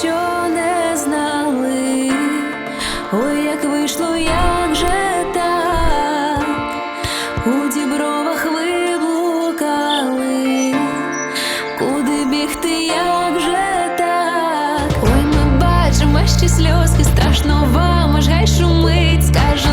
що не знали. Ой, як вийшло, як же так, у дібровах виблукали, куди бігти, як же так? Ой, ми бачимо ще сльозки, страшно вам, аж гай шумить, скаже